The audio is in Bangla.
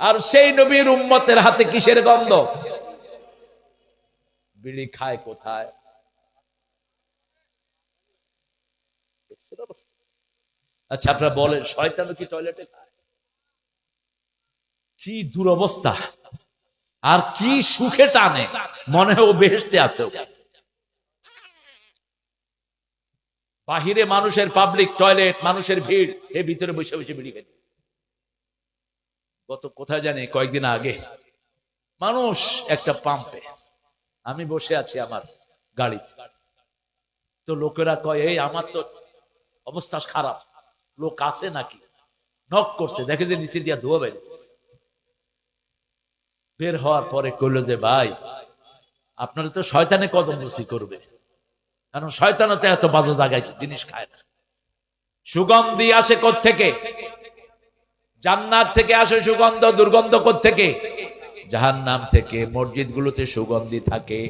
আর সেই নবীর উম্মতের হাতে কিসের গন্ধ? বিড়ি খায় কোথায়? আচ্ছা আপনারা বলেন, শয়তানও কি টয়লেটে কি দুরবস্থা। আর কি সুখে টানে। মনে হয় ও বেহেস্তে আছে। বাহিরে মানুষের পাবলিক টয়লেট মানুষের ভিড়, এ ভিতরে বসে বসে বিড়ি খাই গত কোথায় জানি কয়েকদিন আগে। মানুষ একটা পাম্পে আমি বসে আছি আমার গাড়ি তো লোকেরা কয়, এই, আমার তো অবস্থা খারাপ। লোক আছে নাকি? নক করছে, দেখে যে নিচে দিয়া ধোয়া বের বের হওয়ার পরে কইলো যে, ভাই, আপনারা তো শয়তানে কদম বসি করবে কারণ শয়তানও তো এত বাজে জায়গায় জিনিস খায় না। সুগন্ধি আসে থেকে জান্নাত থেকে আসে সুগন্ধ দুর্গন্ধ থেকে জাহান্নাম থেকে মসজিদ গুলোতে সুগন্ধি থাকে।